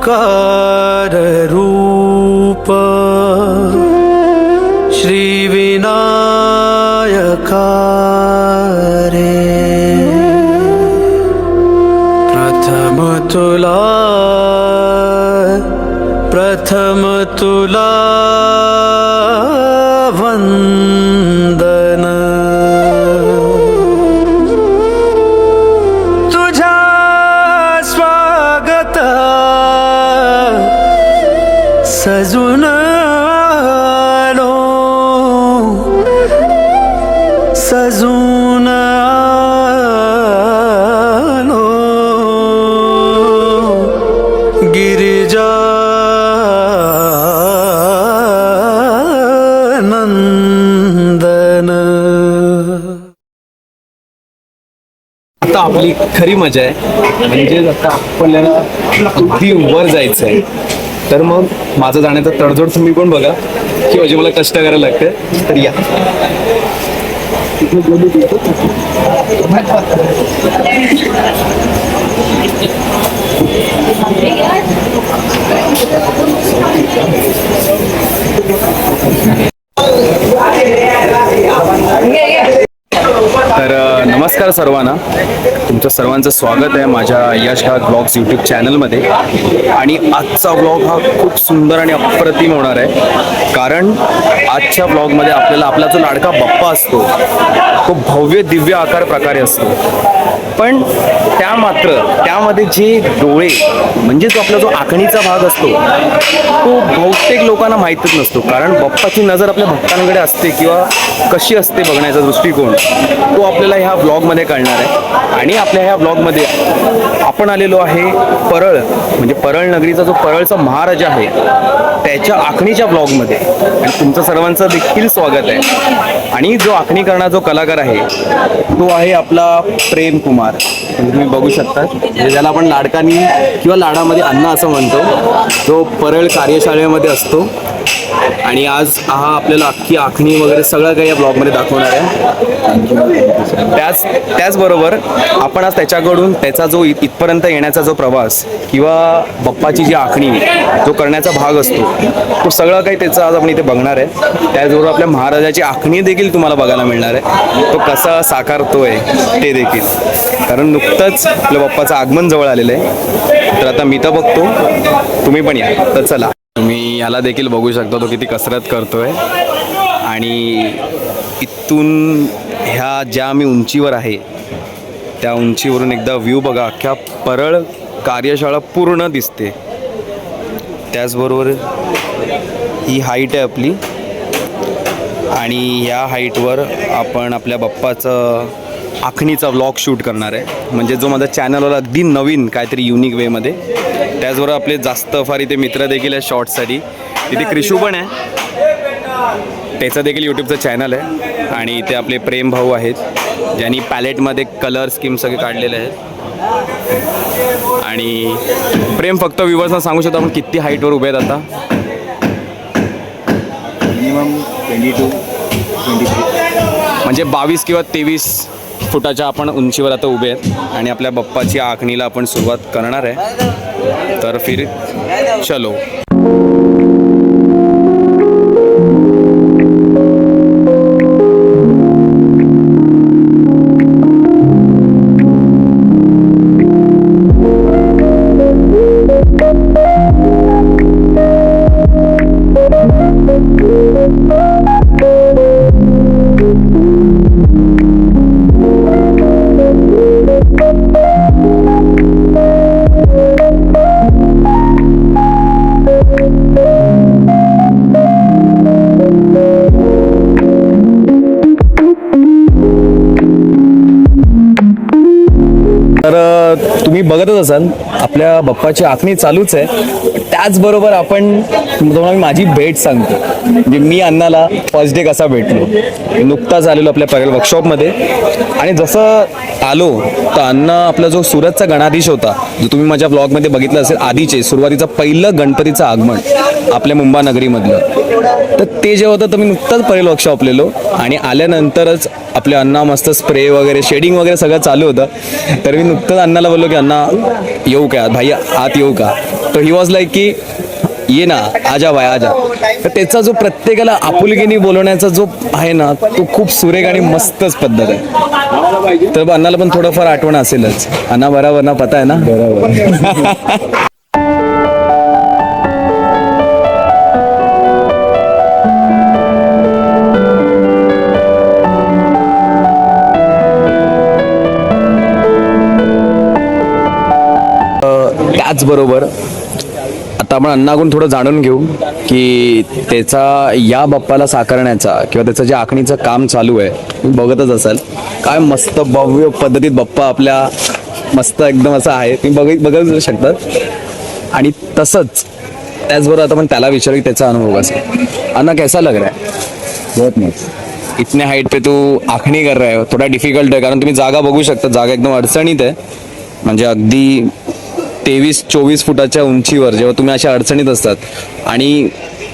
ओङ्काररूप श्रीविनायकारे। प्रथमतुला प्रथमतुला आपली खरी मजा आहे. म्हणजे आता आपल्याला अगदी वर जायचं आहे तर मग माझं जाण्याचा तडजोड तुम्ही पण बघा. की म्हणजे मला कष्ट करायला लागते तर या. तर नमस्कार सर्वांना. तुमचं सर्वांचं स्वागत आहे माझ्या यश ह्या ब्लॉग्स यूट्यूब चॅनलमध्ये. आणि आजचा ब्लॉग हा खूप सुंदर आणि अप्रतिम होणार आहे. कारण आजच्या ब्लॉगमध्ये आपल्याला आपला जो लाडका बाप्पा असतो तो भव्य दिव्य आकार प्रकारे असतो. पण त्या मात्र त्यामध्ये जे डोळे म्हणजे जो आपला जो आखणीचा भाग असतो तो बहुतेक लोकांना माहीतच नसतो. कारण बाप्पाची नजर आपल्या भक्तांकडे असते किंवा कशी असते बघण्याचा दृष्टिकोन तो आपल्याला ह्या ब्लॉग ब्लॉगमध्ये कळणार आहे. आणि आपल्या ह्या ब्लॉगमध्ये आपण आलेलो आहे परळ म्हणजे परळ नगरीचा जो परळचा महाराजा आहे त्याच्या आखणीच्या ब्लॉगमध्ये. आणि तुमचं सर्वांचं देखील स्वागत आहे. आणि जो आखणी करणारा जो कलाकार आहे तो आहे आपला प्रेम कुमार. तुम्ही बघू शकता. म्हणजे ज्याला आपण लाडकानी किंवा लाडामध्ये अन्न असं म्हणतो जो परळ कार्यशाळेमध्ये असतो. आणि आज हा आपल्याला अख्खी आखणी वगैरे सगळं काही या ब्लॉगमध्ये दाखवणार आहे. त्याच त्याचबरोबर आपण आज त्याच्याकडून त्याचा जो इथपर्यंत येण्याचा जो प्रवास किंवा बप्पाची जी आखणी जो करण्याचा भाग असतो तो सगळं काही त्याचं आज आपण इथे बघणार आहे. त्याचबरोबर आपल्या महाराजाची आखणी देखील तुम्हाला बघायला मिळणार आहे. तो कसा साकारतोय ते देखील. कारण नुकतंच आपल्या बाप्पाचं आगमन जवळ आलेलं आहे. तर आता मी तर बघतो. तुम्ही पण या. तर चला. तुम्ही याला देखील बघू शकता. तो किती कसरत करतोय. आणि इथून ह्या ज्या मी उंचीवर आहे त्या उंचीवरून एकदा व्ह्यू बघा. अख्ख्या परळ कार्यशाळा पूर्ण दिसते. त्याचबरोबर ही हाईट आहे आपली. आणि या हाईटवर आपण आपल्या बाप्पाचं आखणीचा व्लॉग शूट करणार आहे. म्हणजे जो माझा चॅनलवर अगदी नवीन काहीतरी युनिक वेमध्ये त्याचबरोबर आपले जास्त फार इथे मित्र देखील आहे शॉर्ट्ससाठी तिथे क्रिशू पण आहे. त्याचं देखील यूट्यूबचं चॅनल आहे. आणि इथे आपले प्रेम भाऊ आहेत. ज्यांनी पॅलेटमध्ये कलर स्कीम सगळे काढलेले आहेत. आणि प्रेम फक्त व्ह्युअर्सना सांगू शकतो आपण किती हाईटवर उभे आहेत आता. Minimum twenty two twenty three म्हणजे बावीस किंवा तेवीस फुटाच्या आपण उंचीवर आता उभे आहेत आणि आपल्या बाप्पाची आखणीला आपण सुरुवात करणार आहे. तर फिर चलो. तुम्ही बघतच असाल आपल्या बाप्पाची आखणी चालूच आहे. त्याचबरोबर आपण तुम्हाला मी माझी भेट सांगतो. म्हणजे मी अण्णाला फर्स्ट डे कसा भेटलो नुकताच आलेलो आपल्या परेल वर्कशॉपमध्ये आणि जसं आलो तर अण्णा आपला जो सुरतचा गणाधीश होता जो तुम्ही माझ्या ब्लॉगमध्ये बघितलं असेल आधीचे सुरुवातीचं पहिलं गणपतीचं आगमन. आपल्या मुंबा नगरीमधलं. तर ते जे होतं तर मी नुकतंच परेल वर्कशॉपलेलो आणि आल्यानंतरच आपले अण्णा मस्त स्प्रे वगैरे शेडिंग वगैरे सगळं चालू होतं. तर मी नुकतंच अण्णाला बोललो की अण्णा येऊ का? भाई आत येऊ का? तर ही वॉज लाईक की ये ना आजा भाई आजा. तर त्याचा जो प्रत्येकाला आपुलकीने बोलवण्याचा जो आहे ना तो खूप सुरेख आणि मस्तच पद्धत आहे. तर अण्णाला पण थोडंफार आठवण असेलच. अण्णा बराबर ना? पता आहे ना? बरोबर. त्याचबरोबर आता आपण अण्णाकडून थोडं जाणून घेऊ की त्याचा या बाप्पाला साकारण्याचा किंवा त्याचं जे आखणीचं काम चालू आहे तुम्ही बघतच असाल काय मस्त भव्य पद्धतीत बाप्पा आपल्या मस्त एकदम असं आहे. तुम्ही बघ बघत शकतात. आणि तसंच त्याचबरोबर आता आपण त्याला विचारू की त्याचा अनुभव आहे. अण्णा कैसा लग रहा है? बहुत मस्त. इतने हाईट पे तू आखणी कर रहे हो थोडा डिफिकल्ट आहे कारण तुम्ही जागा बघू शकता जागा एकदम अडचणीत आहे. म्हणजे अगदी तेवीस चोवीस फुटाच्या उंचीवर जेव्हा तुम्ही अशा अडचणीत असतात आणि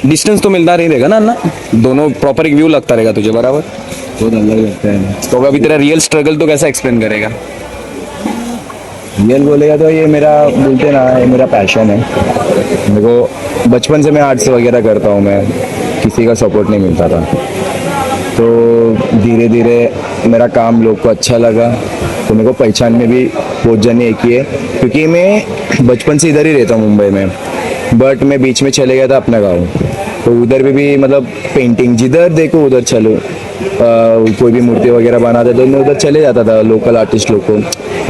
डिस्टेंस तो मिलता नहीं रहेगा ना अन्ना दोनों प्रॉपर एक व्यू लगता रहेगा तुझे बराबर? बहुत अलग लगता है तो अभी तेरा रियल स्ट्रगल तो कैसा एक्सप्लेन करेगा? रियल बोलेगा तो ये मेरा बोलते ना ये मेरा पैशन है. मेरे को बचपन से मैं आर्ट्स वगैरह करता हूँ मैं किसी का सपोर्ट नहीं मिलता था। तो धीरे धीरे मेरा काम लोग को अच्छा लगा तो मेरे को पहचान में भी बहुत जने एक ही है। क्योंकि मैं बचपन से इधर ही रहता हूँ मुंबई में। बट मैं बीच में चले गया था अपना गाँव। तो उधर भी, भी मतलब पेंटिंग जिधर देखो उधर चलो। कोई भी मूर्ति वगैरह बनाते तो मैं उधर चले जाता था लोकल आर्टिस्ट लोग को।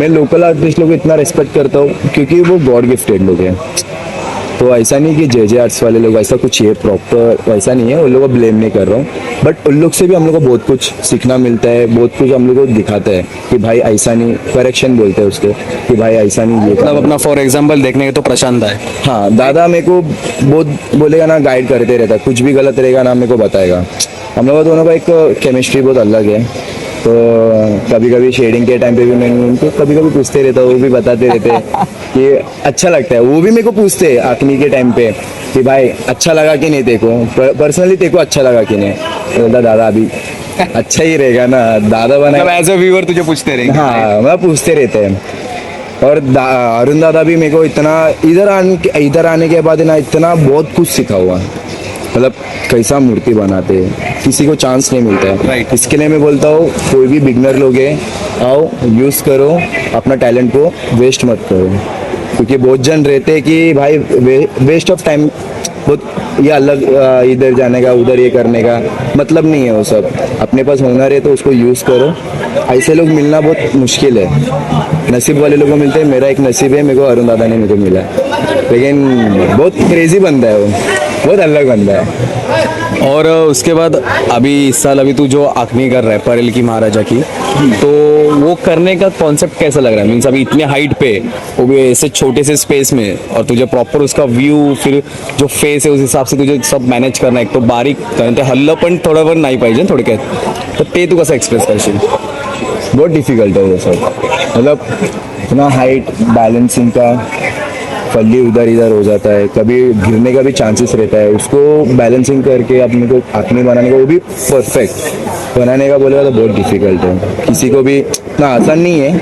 मैं लोकल आर्टिस्ट लोग को इतना रिस्पेक्ट करता हूँ क्योंकि वो गॉड गिफ्टेड लोग हैं। तो ऐसा नहीं कि जे जे आर्ट्स वाले लोग ऐसा कुछ है प्रॉपर वैसा नहीं है उन लोगों को ब्लेम नहीं कर रहा हूँ। बट उन लोग से भी हम लोग को बहुत कुछ सीखना मिलता है बहुत कुछ हम लोग को दिखाता है कि भाई ऐसा नहीं करेक्शन बोलते हैं उसके कि भाई ऐसा नहीं ये मतलब अपना फॉर एग्ज़ाम्पल देखने के तो प्रशांत है। हाँ दादा मेरे को बहुत बोलेगा ना गाइड करते रहता है कुछ भी गलत रहेगा ना मेरे को बताएगा। हम लोग दोनों का एक केमिस्ट्री बहुत अलग है। तो कभी कभी शेडिंग के टाइम पे भी मैं उनको कभी कभी पूछते रहता हूँ वो भी बताते रहते हैं कि अच्छा लगता है। वो भी मेरे को पूछते हैं आखनी के टाइम पे कि भाई अच्छा लगा कि नहीं तेको पर्सनली तेको अच्छा लगा कि नहीं? तो बोलता दादा अभी अच्छा ही रहेगा ना। दादा बना मतलब एज अ व्यूअर तुझे पूछते रहेंगे। हाँ मैं पूछते रहते हैं। और दा- अरुण दादा भी मेरे को इतना इधर आने इधर आने के बाद ना इतना बहुत कुछ सीखा हुआ। मतलब कैसा मूर्ति बनाते हैं। किसी को चांस नहीं मिलता है। Right. इसके लिए मैं बोलता हूँ कोई भी बिगनर लोग हैं आओ यूज़ करो अपना टैलेंट को वेस्ट मत करो। क्योंकि बहुत जन रहते हैं कि भाई वे, वेस्ट ऑफ़ टाइम बहुत ये अलग इधर जाने का उधर ये करने का मतलब नहीं है वो सब। अपने पास हुनर है तो उसको यूज़ करो। ऐसे लोग मिलना बहुत मुश्किल है। नसीब वाले लोगों को मिलते हैं मेरा एक नसीब है मेरे को अरुण दादा ने मेरे को मिला। लेकिन बहुत क्रेजी बंदा है वो। बहुत अलग बंदा है। और उसके बाद अभी इस साल अभी तू जो आखनी कर रहा है परेल की महाराजा की तो वो करने का कॉन्सेप्ट कैसा लग रहा है? मीन्स अभी इतने हाइट पे वो भी ऐसे छोटे से स्पेस में और तुझे प्रॉपर उसका व्यू फिर जो फेस है उस हिसाब से तुझे सब मॅनेज करणं एक तो बारीक कारण ते हल्लं पण थोडंफार नाही पाहिजे थोडक्यात तर ते तू कसं एक्सप्रेस करशील बहुत डिफ़िकल्ट है वो सब। मतलब इतना हाइट बैलेंसिंग का फल्ली उधर इधर हो जाता है, कभी गिरने का भी चांसेस रहता है। उसको बैलेंसिंग करके अपने को आखनी बनाने का, वो भी परफेक्ट बनाने का बोलेगा तो बहुत डिफ़िकल्ट है। किसी को भी इतना आसान नहीं है।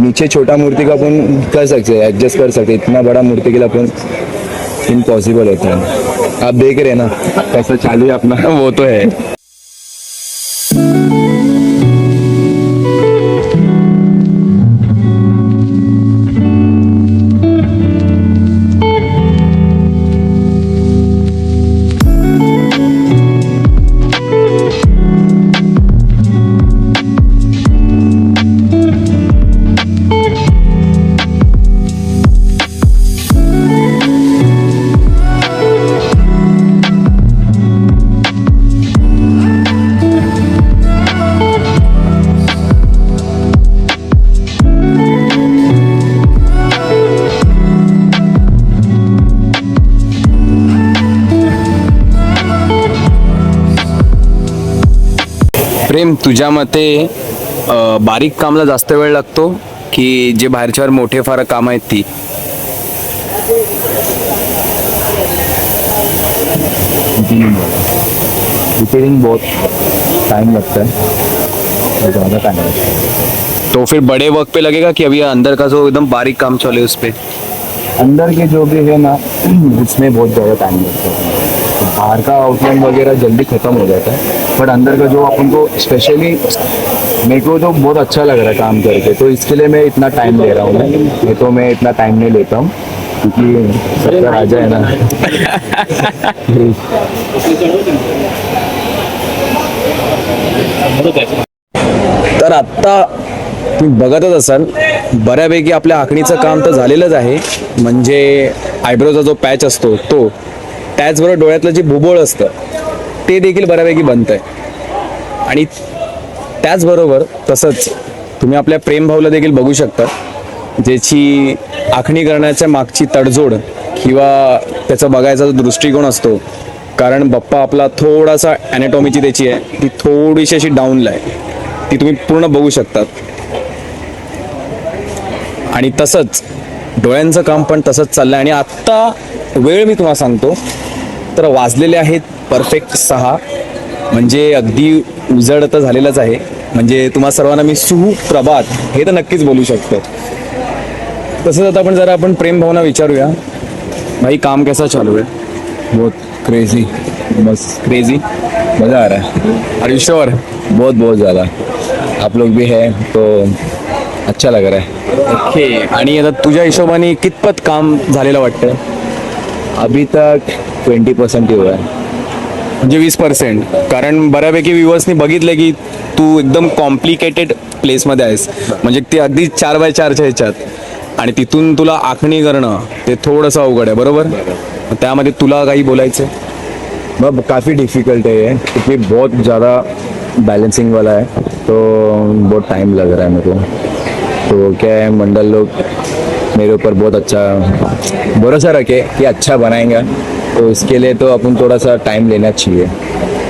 नीचे छोटा मूर्ति का अपन कर सकते हैं एडजस्ट कर सकते हैं। इतना बड़ा मूर्ति के लिए अपन इम्पॉसिबल होता है। आप देख रहे हैं ना, कैसा चालू है अपना, वो तो है। तुझ्या मते बारीक कामला जास्त वेळ लागतो की जे बाहेरच्यावर मोठे फार काम आहेत ती? बहुत टाइम लगता है ज़्यादा टाइम लगता है। तो फिर बड़े वर्क पे लगेगा कि अभी अंदर का जो एकदम बारीक काम चले उस पे? अंदर के जो भी है ना उसमें बहुत ज़्यादा टाइम लगता है। बाहर का आउटलाइन वगैरह जल्दी ख़त्म हो जाता है। बट अंदर का जो अपन को स्पेशली मेरे को तो बहुत अच्छा लग रहा है काम करके। तो इसके लिए मैं इतना टाइम ले रहा हूँ मैं ये तो मैं इतना टाइम नहीं लेता हूँ। क्योंकि सबका राजा है ना। तर आत्ता तुम्ही बघतच असाल बऱ्यापैकी आपल्या आखणीचं काम तर झालेलंच आहे. म्हणजे आयब्रोचा जो पॅच असतो तो. त्याचबरोबर डोळ्यातलं जे भुबोळ असतं ते देखील बऱ्यापैकी बनतं आहे आणि त्याचबरोबर तसंच तुम्ही आपल्या प्रेमभावला देखील बघू शकता ज्याची आखणी करण्याच्या मागची तडजोड किंवा त्याचा बघायचा जो दृष्टिकोन असतो कारण बाप्पा आपला थोडासा ॲनेटॉमीची त्याची आहे ती थोडीशी अशी डाऊनला आहे. ती तुम्ही पूर्ण बघू शकतात. आणि तसंच डोळ्यांचं काम पण तसंच चाललं आहे आणि आत्ता वेळ मी तुम्हाला सांगतो तर वाजलेले आहेत. परफेक्ट सहा. म्हणजे अगदी उजड तर झालेलंच आहे. म्हणजे तुम्हा सर्वांना मी सुप्रभात हे तर नक्कीच बोलू शकतो. तसंच आता आपण जरा आपण प्रेम भावना विचारूया. भाई काम कैसा चालू है बहुत क्रेजी बस. क्रेजी मज़ा आ रहा है. आर यू श्योर बहुत बहुत ज़्यादा. आप लोग भी हैं तो अच्छा लग रहा है. ओके आणि आता तुझ्या हिशोबाने कितपत काम झालेलं वाटतं अभी तक ट्वेंटी परसेंट ही हुआ है। म्हणजे वीस पर्सेंट कारण बऱ्यापैकी व्ह्युअर्सनी बघितलं की तू एकदम कॉम्प्लिकेटेड प्लेसमध्ये आहेस. म्हणजे ते अगदी चार बाय चारच्या ह्याच्यात. आणि तिथून तुला आखणी करणं ते थोडंसं अवघड आहे बरोबर? मग त्यामध्ये तुला काही बोलायचं आहे? मतलब काफ़ी डिफ़िकल्ट है. ये क्योंकि बहुत ज़्यादा बैलेंसिंग वाला है तो बहुत टाइम लग रहा है मेरे को। तो क्या है मंडल लोग मेरे ऊपर बहुत अच्छा भरोसा रखे कि अच्छा बनाएंगे। तो इसके लिए तो अपन थोड़ा सा टाइम लेना चाहिए।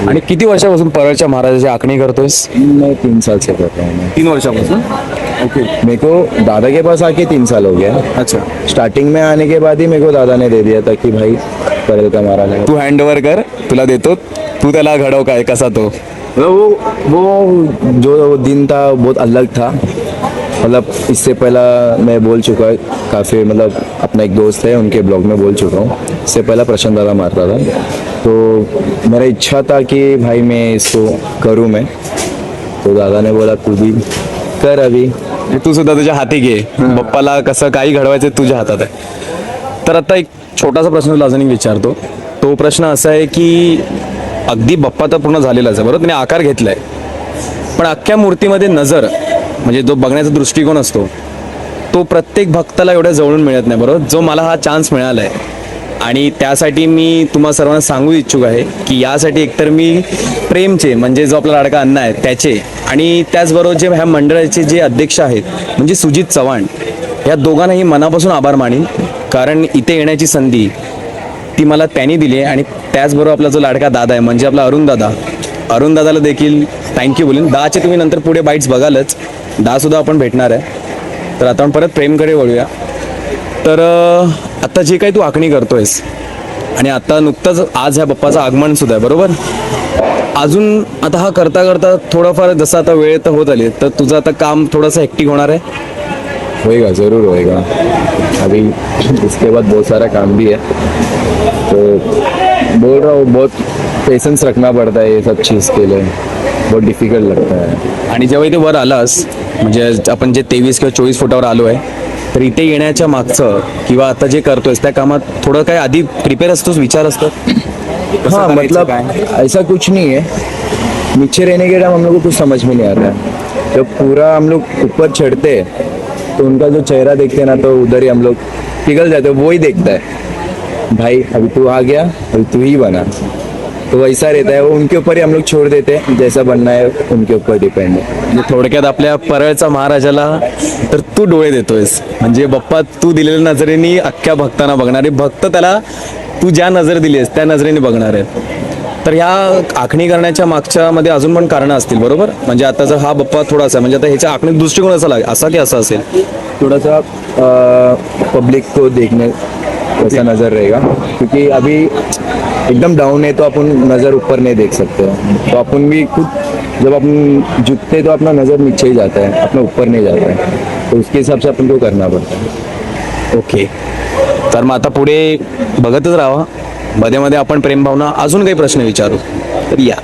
आणि किती वर्षापासून परळच्या महाराजाची आखणी करतोयस? मैं तीन साल से कर रहा हूँ। मैं तीन वर्षापासून? ओके मेरे को दादा के पास आके तीन साल हो गया। अच्छा। स्टार्टिंग में आने के बाद ही मेरे को दादा ने दे दिया था कि भाई करेल का मारा लगा तू हँड ओव्हर कर तुला देतो तू त्याला घडव काय कसा तो? वो वो जो वो दिन था बहुत अलग था। मतलब इससे पहला मैं बोल चुका है काफ़ी मतलब अपना एक दोस्त है उनके ब्लॉग में बोल चुका हूँ। इससे पहला प्रशांत दादा मारता था। तो मेरा इच्छा था कि भाई मैं इसको करूँ मैं। तो दादा ने बोला तू भी कर अभी। तू सुद्धा तुझ्या हाती घे। बाप्पाला कसं काही घडवायचं तुझ्या हातात आहे. तर आता एक छोटासा प्रश्न तुला अजून एक विचारतो. तो प्रश्न असा आहे की अगदी बाप्पा तर पूर्ण झालेलाच आहे बरोबर? त्याने आकार घेतलाय. पण अख्ख्या मूर्तीमध्ये नजर म्हणजे जो बघण्याचा दृष्टिकोन असतो तो प्रत्येक भक्ताला एवढ्या जवळून मिळत नाही बरोबर? जो मला हा चान्स मिळाला आहे आणि त्यासाठी मी तुम्हा सर्वांना सांगू इच्छुक आहे की यासाठी एकतर मी प्रेमचे म्हणजे जो आपला लाडका अण्णा आहे त्याचे आणि त्याचबरोबर जे ह्या मंडळाचे जे अध्यक्ष आहेत म्हणजे सुजित चव्हाण या दोघांनाही मनापासून आभार मानेन. कारण इथे येण्याची संधी ती मला त्यांनी दिली आहे आणि त्याचबरोबर आपला जो लाडका दादा आहे म्हणजे आपला अरुण दादा. अरुण दादाला देखील थँक्यू बोलेन. दहाचे तुम्ही नंतर पुढे बाईट्स बघालच. दहा सुद्धा आपण भेटणार आहे. तर आता आपण परत प्रेमकडे वळूया. तर अं, आता जे काही तू आखणी करतोयस आणि आता नुकतंच आज ह्या बाप्पाचं आगमन सुद्धा आहे बरोबर? अजून आता हा करता करता थोडंफार जसं आता वेळ तर होत आली तर तुझं आता काम थोडंसं हेक्टिक होणार आहे? होएगा ज़रूर होएगा अभी इसके बाद बहुत सारा काम भी है. तो बोल रहा हूँ बहुत पेशेंस रखना पड़ता है ये सब चीज़ के लिए. बहुत डिफ़िकल्ट लगता है. आणि जेव्हा इथे वर आलास म्हणजे आपण जे तेवीस किंवा चोवीस फुटावर आलो आहे तर इथे येण्याच्या मागचं किंवा आता जे करतोयस त्या कामात थोडं काय आधी प्रिपेअर असतोस विचार असतात कसं हाँ मतलब? ऐसा कुछ नहीं है। नीचे रहने के टाइम हम लोग को कुछ समझ में नहीं आता है। जब पूरा हम लोग ऊपर चढ़ते हैं तो उनका जो चेहरा देखते हैं ना तो उधर ही हम लोग पिघल जाते हैं वो ही देखता है। भाई अभी तू आ गया अभी तू ही बना। तो वैसा रहता है वो उनके ऊपर ही हम लोग छोड़ देते हैं जैसा बनना है उनके ऊपर डिपेंड है। म्हणजे थोडक्यात आपल्या परळचा महाराजाला तर तू डोळे देतोयस. म्हणजे बाप्पा तू दिलेल्या नजरेने अख्ख्या भक्तांना बघणारे भक्त त्याला तू ज्या नजर दिलीस त्या नजरेने बघणार आहेत तर ह्या आखणी करण्याच्या मागच्या मध्ये अजून पण कारणं असतील बरोबर? म्हणजे आता जर हा बप्पा थोडासा आहे, म्हणजे आता ह्याच्या आखणी दृष्टिकोन असा लागे असा की असा असेल? थोड़ा सा पब्लिक को देखने वैसा नज़र रहेगा. क्योंकि अभी एकदम डाउन है तो अपन नज़र ऊपर नहीं देख सकते. तो अपन भी खुद जब अपन जुटते तो अपना नज़र नीचे ही जाता है अपना ऊपर नहीं जाता है. तो उसके हिसाब से अपन को करना पड़ता है. ओके तर मग आता पुढे बघतच राहा मध्ये मध्ये आपण प्रेमभावना अजून काही प्रश्न विचारू? तर या.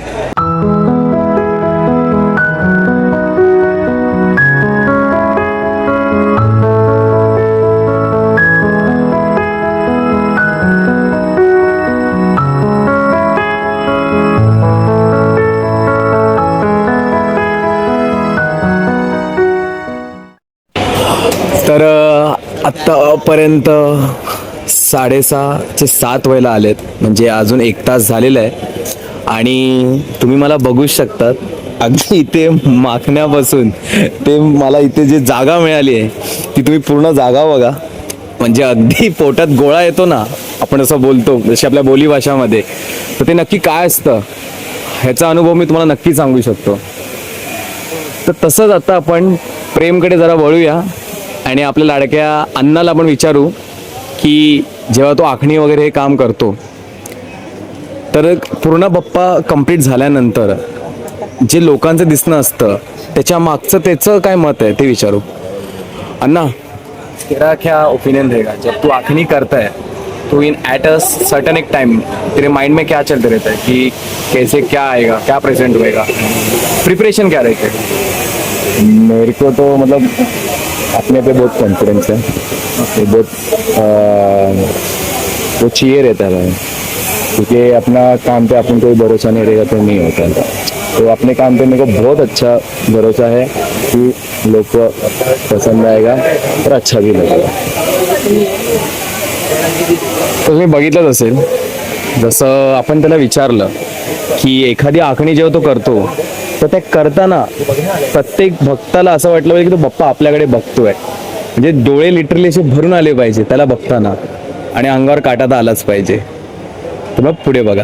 आत्तापर्यंत साडेसहाचे सात व्हायला आलेत. म्हणजे अजून एक तास झालेला आहे. आणि तुम्ही मला बघू शकतात. अगदी इथे माखण्यापासून ते मला इथे जे जागा मिळाली आहे ती तुम्ही पूर्ण जागा बघा. म्हणजे अगदी पोटात गोळा येतो ना आपण असं बोलतो जशी आपल्या बोलीभाषामध्ये तर ते नक्की काय असतं ह्याचा अनुभव मी तुम्हाला नक्की सांगू शकतो. तर तसंच आता आपण प्रेमकडे जरा वळूया. आणि आपल्या लाडक्या अण्णाला आपण विचारू की जेव्हा तो आखणी वगैरे हे काम करतो तर पूर्ण बप्पा कंप्लीट झाल्यानंतर जे लोकांचं दिसणं असतं त्याच्या मागचं त्याचं काय मत आहे ते विचारू? अन्ना तेरा क्या ओपिनियन रहेगा जब तू आखनी करता है तो इन एट अ सर्टन एक टाइम तेरे माइंड में क्या चलते रहता है कि कैसे क्या आएगा क्या प्रेजेंट होएगा? प्रिपरेशन क्या रहते है? मेरे को तो मतलब अपने पे बहुत कॉन्फिडेंस है okay. बहुत वो चाहिए रहता है क्योंकि अपना काम पे अपन कोई भरोसा नहीं रहेगा तो नहीं होता. है तो अपने काम पे मेरे को बहुत अच्छा भरोसा है कि लोग को पसंद आएगा और अच्छा भी लगेगा. तर तुम्ही बघितलंच असेल जसं आपण त्याला विचारलं की एखादी आखणी जेव्हा तो करतो तर ते करताना प्रत्येक भक्ताला असं वाटलं पाहिजे की तो बाप्पा आपल्याकडे बघतोय. म्हणजे डोळे लिटरली असे भरून आले पाहिजे त्याला बघताना. आणि अंगावर काटा तर आलाच पाहिजे. तर मग पुढे बघा.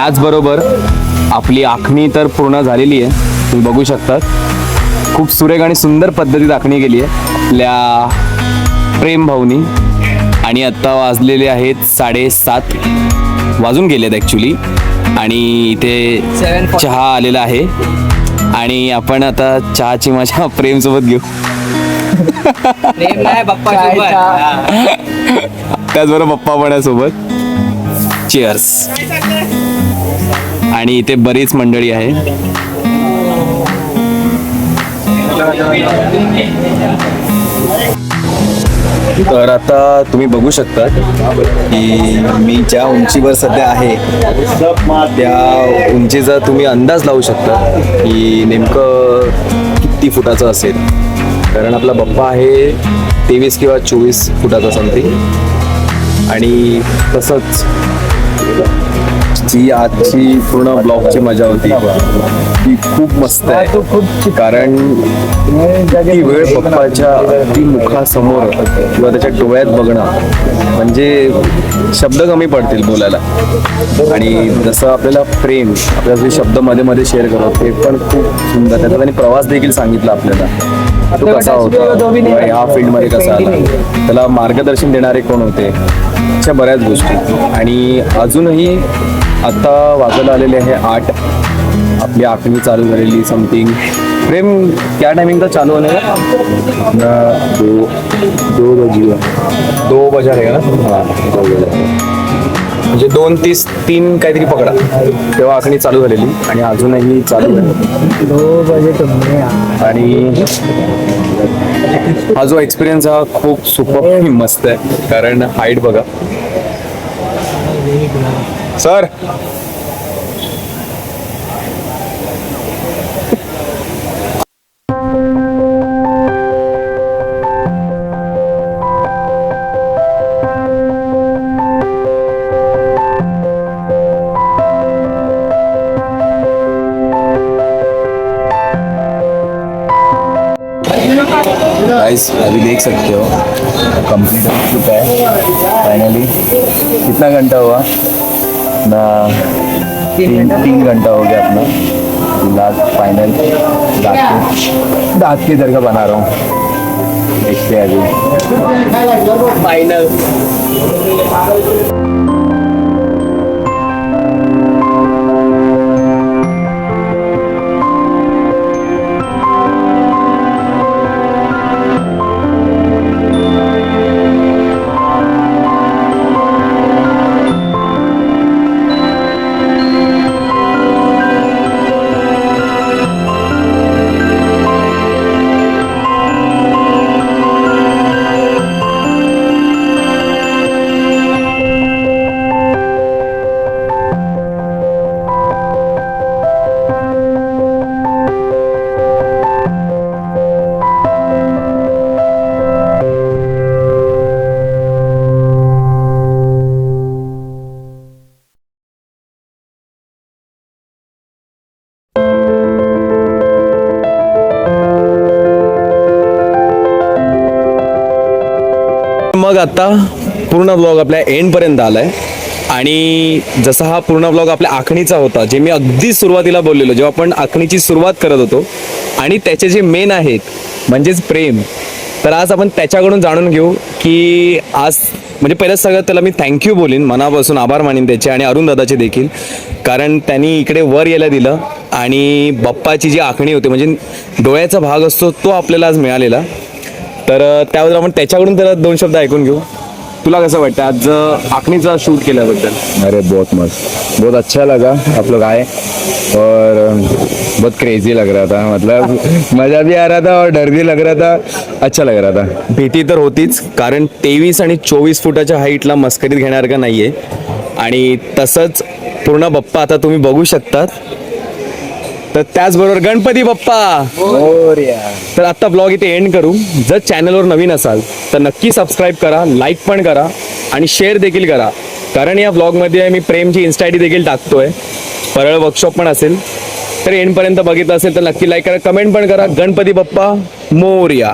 त्याचबरोबर आपली आखणी तर पूर्ण झालेली आहे. तुम्ही बघू शकतात. खूप सुरेख आणि सुंदर पद्धतीत आखणी गेली आहे. आपल्या प्रेम भाऊनी. आणि आत्ता वाजलेले आहेत साडेसात. वाजून गेलेत ॲक्च्युली आणि इथे चहा आलेला आहे. आणि आपण आता चहाची माझ्या प्रेमसोबत घेऊ. त्याचबरोबर पप्पा पण आहे सोबत. चिअर्स आणि इथे बरीच मंडळी आहे तर आता तुम्ही बघू शकता की मी ज्या उंचीवर सध्या आहे त्या उंचीचा तुम्ही अंदाज लावू शकता की नेमकं किती फुटाचं असेल. कारण आपला बप्पा आहे तेवीस किंवा चोवीस फुटाचा समथिंग आणि तसंच जी आजची पूर्ण ब्लॉगची मजा होती. ती खूप मस्त आहे. कारण ती वेळ पप्पाच्या अगदी मुखासमोर किंवा त्याच्या डोळ्यात बघणं म्हणजे शब्द कमी पडतील बोलायला. आणि जसं आपल्याला प्रेम आपल्याला जे शब्दमध्ये मध्ये शेअर करत ते पण खूप सुंदर त्याचा त्यांनी प्रवास देखील सांगितला आपल्याला. तो कसा होता? ह्या फील्डमध्ये कसा आला? त्याला मार्गदर्शन देणारे कोण होते? अशा बऱ्याच गोष्टी. आणि अजूनही आता वाजायला आलेले आहे आठ. आपली आखणी चालू झालेली समथिंग प्रेम क्या टाइमिंग का चालू होने का अपना दो दो बजी दो बजा रहेगा ना? हाँ दो बजे म्हणजे दोन तीस तीन काहीतरी पकडा. तेव्हा आखणी चालू झालेली आणि अजूनही चालू आहे. दो बजे तुमने आणि हा जो एक्सपिरियन्स हा खूप सुपर मस्त आहे. कारण हाईट बघा. सर। अभी देख सकते हो। कंप्लीट हो चुका है फाइनली कितना घंटा हुआ? ना तीन तीन घंटा? हो गया अपना। लास्ट फाइनल दाँत के दाँत के इधर का बना रहा हूँ। देखते हैं अभी। फाइनल मग आता पूर्ण ब्लॉग आपल्या एंडपर्यंत आला आहे आणि जसा हा पूर्ण ब्लॉग आपल्या आखणीचा होता जे मी अगदी सुरुवातीला बोललेलो जेव्हा आपण आखणीची सुरुवात करत होतो आणि त्याचे जे मेन आहेत म्हणजेच प्रेम तर आज आपण त्याच्याकडून जाणून घेऊ की आज म्हणजे पहिलं सगळं त्याला मी थँक्यू बोलीन मनापासून आभार मानीन त्याचे आणि अरुण दादाचे देखील कारण त्यांनी इकडे वर यायला दिलं आणि बाप्पाची जी आखणी होती म्हणजे डोळ्याचा भाग असतो तो आपल्याला आज मिळालेला. तर त्याबद्दल आपण त्याच्याकडून त्याला दोन शब्द ऐकून घेऊ. तुला कसं वाटतं? आज आखणीचा शूट केल्याबद्दल. अरे बहुत मस्त. बहुत अच्छा लगा आप लोग आए और बहुत क्रेजी लग रहा था. मतलब मज़ा भी आ रहा था और डर भी लग रहा था. अच्छा लग रहा था. भीती तर होतीच कारण तेवीस आणि चोवीस फुटाच्या हाईटला मस्करीत घेण्यासारखं नाहीये. आणि तसंच पूर्ण बप्पा आता तुम्ही बघू शकतात. तर त्याचबरोबर गणपती बाप्पा. तर आता ब्लॉग इथे एंड करू. जर चॅनलवर नवीन असाल तर नक्की सबस्क्राईब करा लाईक पण करा आणि शेअर देखील करा. कारण या ब्लॉगमध्ये मी प्रेमची इन्स्टा देखील टाकतोय. परळ वर्कशॉप पण असेल. तर एंडपर्यंत बघितलं असेल तर नक्की लाईक करा कमेंट पण करा. गणपती बाप्पा मोर्या.